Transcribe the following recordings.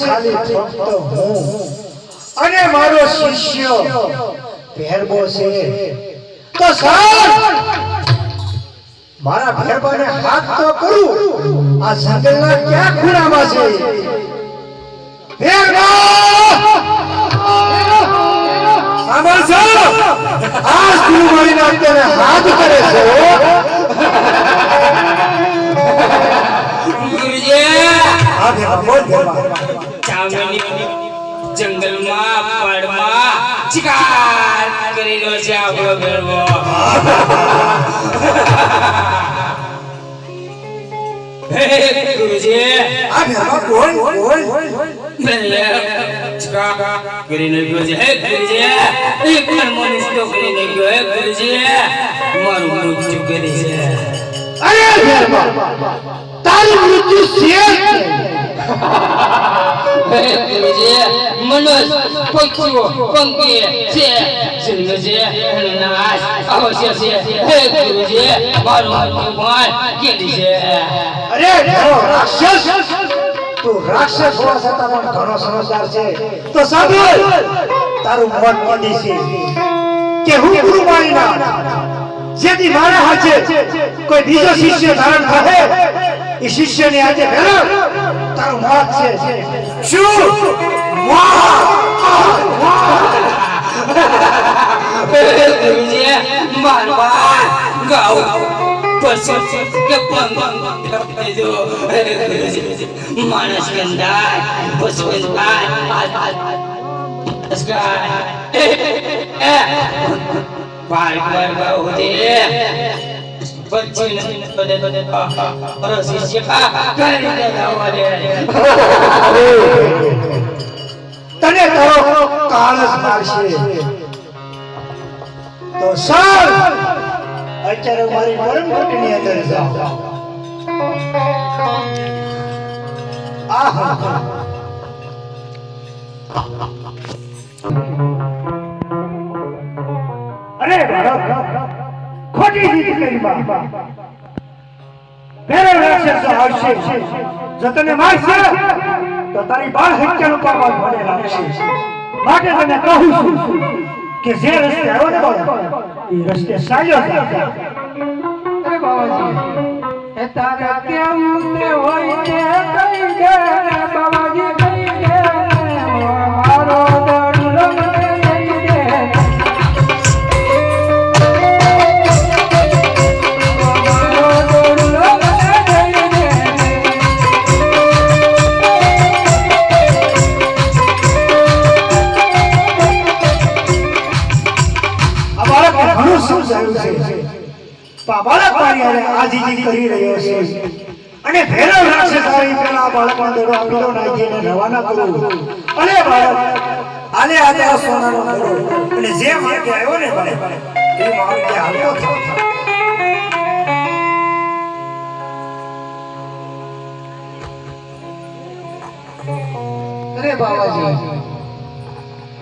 ખાલી ફક્ત હું અને મારો શિષ્ય ભેરબો છે. તો સર! મારા ભેરબાને હાથ તો કરું, આ જંગલના ક્યાં ખૂણામાં છે? ભેરબા! સાંભળ છો? આ ગુરુવાણીને અત્યારે હાથ કરે છે. જંગલમાં પડમાં શિકાર કરી રહ્યો છે આપણો ગરબો હે ગુરુજી આ બોલ બોલ ભલે શિકાર કરી નાખ્યો છે હે ગુરુજી એક પણ મનુષ્ય તો કરી નાખ્યો હે ગુરુજી મારું મૃત્યુ કરી છે મનુષ્ય પક્ષીઓ પંખી છે છે નાશ અવશ્ય છે હે ગુરુજી મારું પણ કરી છે અરે, રાક્ષસ! તું હોવા છતાં પણ ઘણો સમજદાર છે. તો સાંભળ, તારું મન મોદી છે. કે હું ગુરુમાળીના જેથી મારા હાથે કોઈ બીજો શિષ્ય ધારણ થાય, એ શિષ્યની આજે ભેરો તારું મોત છે શું ગુરુજી મારવા ગાવ પછી કે પંગ માણસ ગંદાય પશુ ગંદાય બદે બદે પરસી શિખા કરી દે ગાવ તને તારો કાળ જ મારશે તો સર, અત્યારે મારી પરમ ઘટની અંદર જાઓ આહા. અરે ખોટી જીત કરી બા ફેરે રાક્ષસ આવશે જતને મારશે તો તારી બાળ હત્યાનો પાપ મને લાગશે માટે તને કહું છું કે જે રસ્તે આવ્યો ને બાળક, એ રસ્તે ચાલ્યો છે અરે બાબાજી એ તારા કેવું બાળક મારી હારે આજીજી કરી રહ્યો છે. અને ભેરો રાક્ષસ આવી પેલા બાળકમાં દડો પીળો નાખીને રવાના કરો. અને બાળક આલે આજે આ સોનાનો કરો અને જે માર્ગે આવ્યો ને બાળક એ માર્ગે હાલતો થયો અરે બાબાજી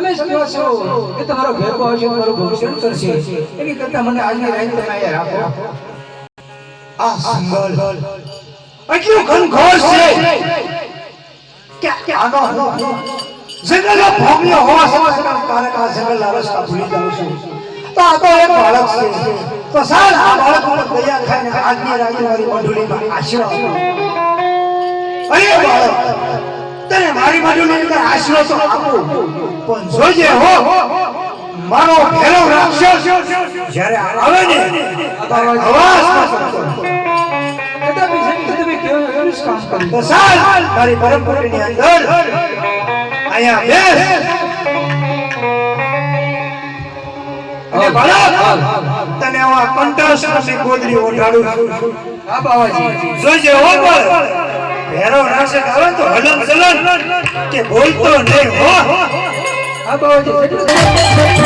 તમે જ કહો છો. કે તમારો ઘેર આવશે તમારું ભવિષ્ય કરશે? એની કરતા મને આજની રાત તમે અહીંયા રાખો. આ જંગલ એટલું ઘનઘોર છે. કે આનો હું જંગલનો ભોગલો હોવા છતાં કારક આ જંગલના રસ્તા ભૂલી જાઉં છું. તો આ તો એક બાળક છે. તો સાલ આ બાળક ઉપર દયા ખાઈને આજની રાતે મારી મંડળીમાં આશરો અરે બાળક. તને મારી મંડળીની અંદર આશરો તો આપો. પણ જોજે હો મારો ભેરો રાક્ષસ જ્યારે આવે ને તારો અવાજ ન પરંપરા ની મારી અંદર અહીંયા બેસ. તને હું આ કંઠસ્થ ગોદરી ઓઢાડું છું. હા બાવાજી. જોજે હો ભેરો નાશક આવે તો હલન ચલન કે બોલતો નહીં હો. હા બાવાજી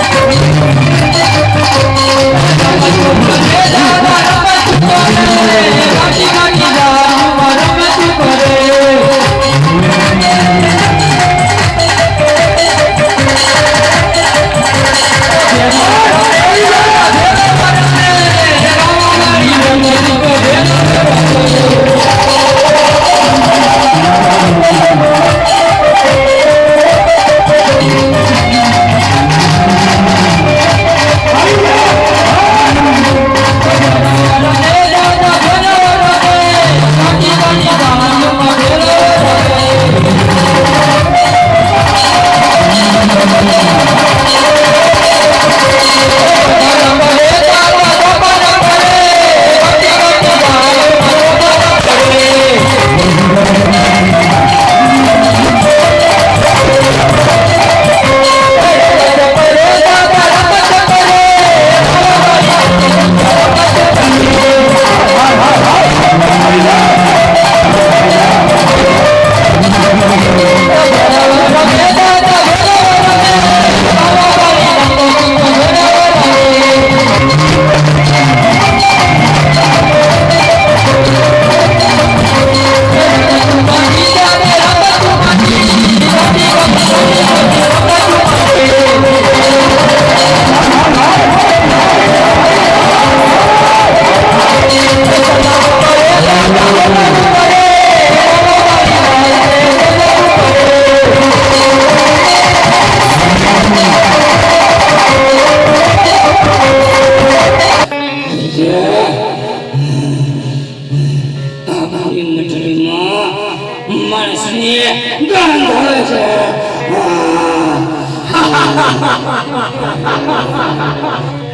માણસને ગંધ છે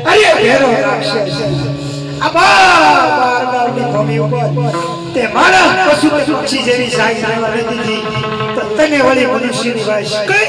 અરે, ભેરો. આ બાર ગામની ભૂમિ ઉપર તે મારા પશુ પક્ષી જેવી સાઈ સાઈ તો તને વળી મનુષ્યની વાસ છે?